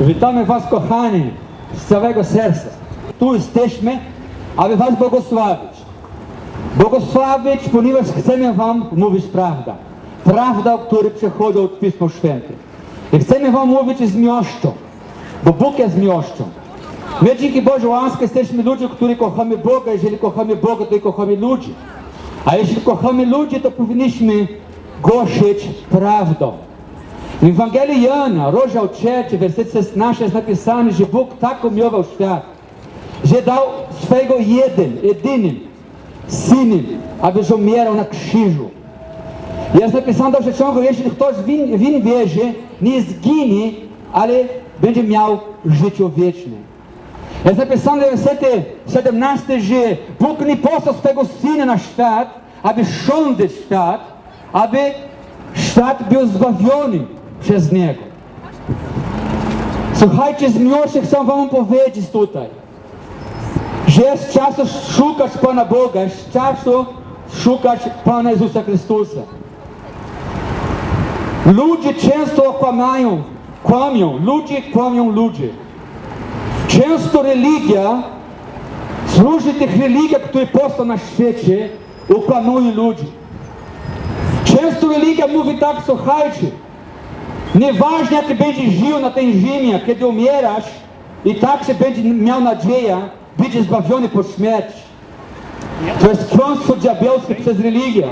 Witamy Was, kochani, z całego serca. Tu jesteśmy, aby Was błogosławić. Błogosławić, ponieważ chcemy Wam mówić prawdę. Prawda, o której przychodzi od Pisma Święte. I chcemy Wam mówić z miłością, bo Bóg jest miłością. My dzięki Bożej łasce jesteśmy ludźmi, którzy kochamy Boga. Jeżeli kochamy Boga, to i kochamy ludzi. A jeśli kochamy ludzi, to powinniśmy głosić prawdę. W Ewangelii Jana, rozdział 3, werset 16 jest napisane, że Bóg tak umiłował świat, że dał swojego jeden, jedynym Synem, aby umierał na krzyżu. Jest napisane że ciągu, jeśli ktoś w nim, w nim wierzy, nie zginie, ale będzie miał życie wieczne. Jest napisane w wersecie 17, że Bóg nie posłał swego Syna na świat, aby sądzić świat, aby świat był zbawiony przez Niego. Słuchajcie, z miłości chcę Wam powiedzieć tutaj, że jest czasu szukać Pana Boga, jest czasu szukać Pana Jezusa Chrystusa. Ludzie często kłamią, kłamią, ludzie kłamią ludzi. Często religia, z różnych religii, które powstają na świecie, okłamuje ludzi. Często religia mówi tak, słuchajcie, nieważne jak będziesz żył na tej ziemi, kiedy umierasz, i tak się będzie miał nadzieję, być zbawiony po śmierci. To jest kłamstwo diabelskie przez religię.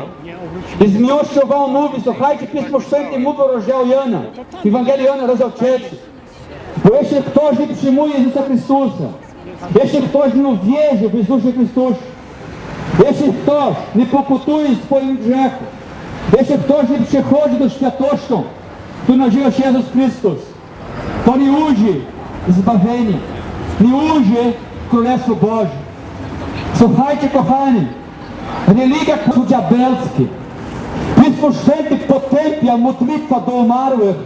I z miłością wam mówi, słuchajcie, Pismo Święte mówi o rozdział Jana, Ewangelii Jana, rozdział 3. Bo jeśli ktoś nie przyjmuje Jezusa Chrystusa, jeśli ktoś nie wierzy w Jezusie Chrystusie, jeśli ktoś nie pokutuje swoim grzechów, jeśli ktoś nie przychodzi do światłości, tu nazywa się Jezus Chrystus, to nie ujdzie zbawienia, nie ujdzie Królestwo Boże. Słuchajcie, kochani, religia to diabelskie. Pismo Święte potępia modlitwa do umarłych.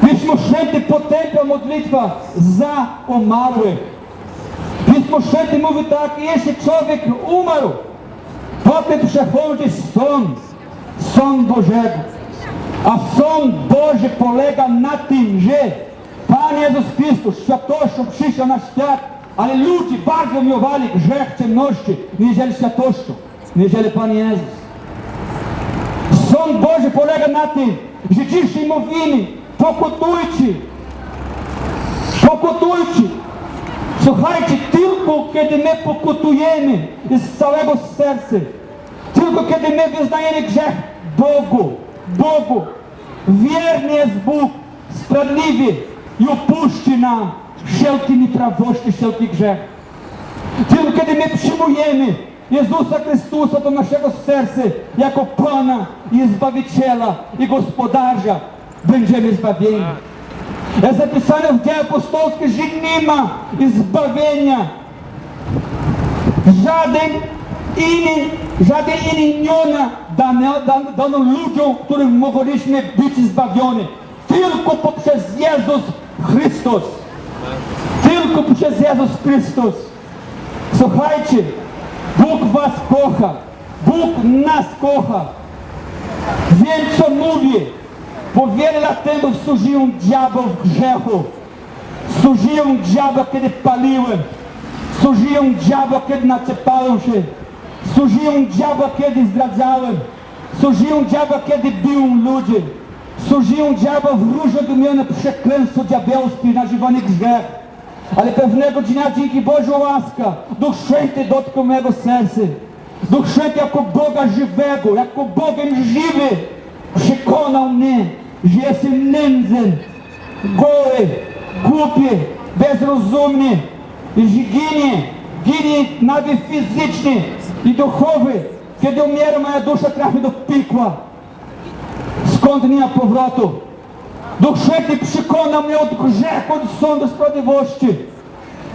Pismo Święte potępia modlitwa za umarłych. Pismo Święte mówi tak, jeśli człowiek umarł, potem przechodzi sąd, sąd Bożego. A sąd Boży polega na tym, że Pan Jezus Chrystus światłością przyszedł na świat, ale ludzie bardzo miłowali grzech ciemności, niżeli światłością, niżeli Pan Jezus. Sąd Boży polega na tym, że dzisiaj mówimy, pokutujcie, pokutujcie. Słuchajcie, tylko kiedy my pokutujemy z całego serca, tylko kiedy my wyznajemy grzech Bogu, Bogu, wierny jest Bóg, sprawiedliwy i opuści nam wszelkie nieprawości, wszelki grzech. Tylko kiedy my przyjmujemy Jezusa Chrystusa do naszego serca jako Pana i Zbawiciela i Gospodarza, będziemy zbawieni. Jest zapisane w dzieje apostolskie, że nie ma zbawienia. Żaden inny, żaden inny imiona dano, dano, dano ludziom, którym mogliśmy być zbawieni. Tylko poprzez Jezus Chrystus. Tylko przez Jezus Chrystus. Słuchajcie, Bóg was kocha. Bóg nas kocha. Wiem co mówię. Bo wiele lat temu służyłem diabłom w grzechu. Służyłem diabła, kiedy paliłem. Służyłem diabła, kiedy naczepałem się. Służyłem diabła, kiedy zdradzałem. Służyłem diabła, kiedy biłem ludzi. Służyłem diabła w różne odmienne przekleństwo diabelskie nazywane grzech. Ale pewnego dnia dzięki Bożej łaska Duch Święty dotknął mego serca. Duch Święty jako Boga żywego, jako Bogiem żywy przekonał mnie, że jestem nędzny, goły, głupi, bezrozumny, że ginie, ginie nawet fizycznie i duchowy. Kiedy umiera moja dusza trafi do piekła. Skąd nie ma powrotu? Duch Święty przekona mnie od grzechu, od sądu sprawiedliwości.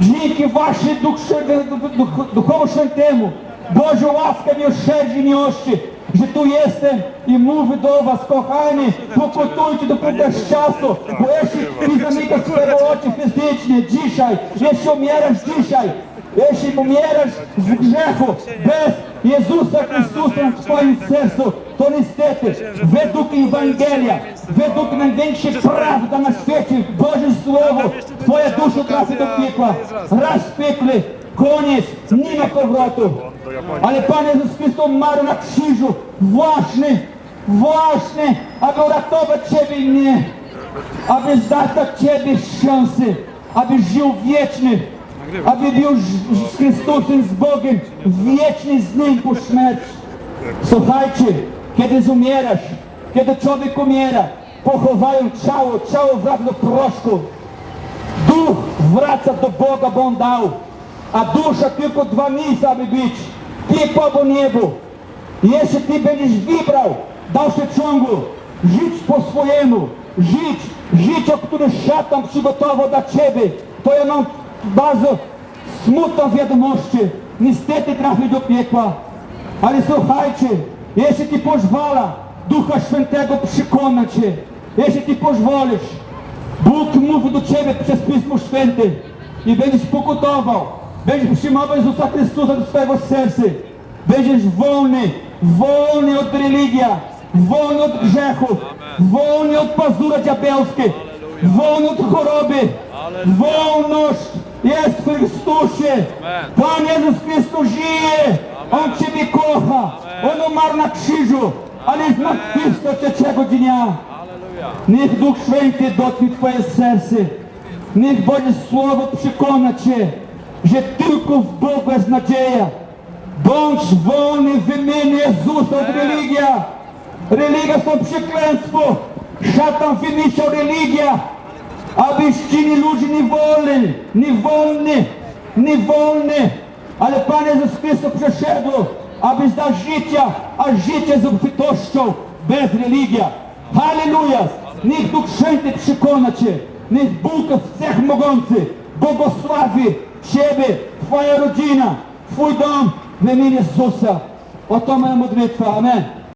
Dzięki Waszej Duch, Duch, Duch, Duchowo Świętemu, Boże łaska miłosierdzie miłości, że tu jestem i mówię do Was, kochani, pokutujcie do końca czasu, bo jeśli nie zamykasz swojego oczy fizycznie dzisiaj, jeśli umierasz dzisiaj, jeśli umierasz w grzechu bez Jezusa Chrystusa w swoim sercu, to niestety, według Ewangelia, według największej prawdy na świecie, Boże Słowo, Twoja dusza trafi do piekła. Raz w piekle, koniec, nie ma powrotu. Ale Pan Jezus Chrystus umarł na krzyżu, właśnie, właśnie, aby uratować Ciebie i mnie, aby dać dla Ciebie szansę, aby żył wieczny, aby był z- z Chrystusem, z Bogiem, wieczny z Nim po śmierci. Słuchajcie, kiedy umierasz, kiedy człowiek umiera, pochowają ciało, ciało wraca do proszku. Duch wraca do Boga, bo On dał. A dusza tylko dwa miejsca, aby być. Piekło albo niebo. Jeśli Ty będziesz wybrał w dalszym ciągu, żyć po swojemu, żyć życie, które szatan przygotował dla Ciebie, to ja mam bardzo smutną wiadomość. Niestety trafi do piekła. Ale słuchajcie, jeśli Ty pozwala Ducha Świętego przekona Cię, jeśli Ty pozwolisz, Bóg mówi do Ciebie przez Pismo Święte i będziesz pokutował, będziesz przyjmował Jezusa Chrystusa do swojego serca, będziesz wolny, wolny od religii, wolny od grzechów, wolny od pazura diabelskiej, wolny od choroby, wolność jest w Chrystusie. Pan Jezus Chrystus żyje, On Ciebie kocha, On umarł na krzyżu, ale zmartwychwstał trzeciego dnia. Niech Duch Święty dotknie Twoje serce. Niech Boże Słowo przekona Cię, że tylko w Bogu jest nadzieja. Bądź wolny w imieniu Jezusa od religia. Religia to przekleństwo. Szatan wymyślał religię, aby czyni ludzi niewolni, niewolni, niewolni. Ale Pan Jezus Chrystus przyszedł, aby zdać życia, a życie z obfitością bez religii. Halleluja! Niech Duch Święty przekona Cię. Niech Bóg Wszechmogący błogosławi Ciebie, Twoja rodzina, Twój dom w imieniu Jezusa. Oto moja modlitwa. Amen.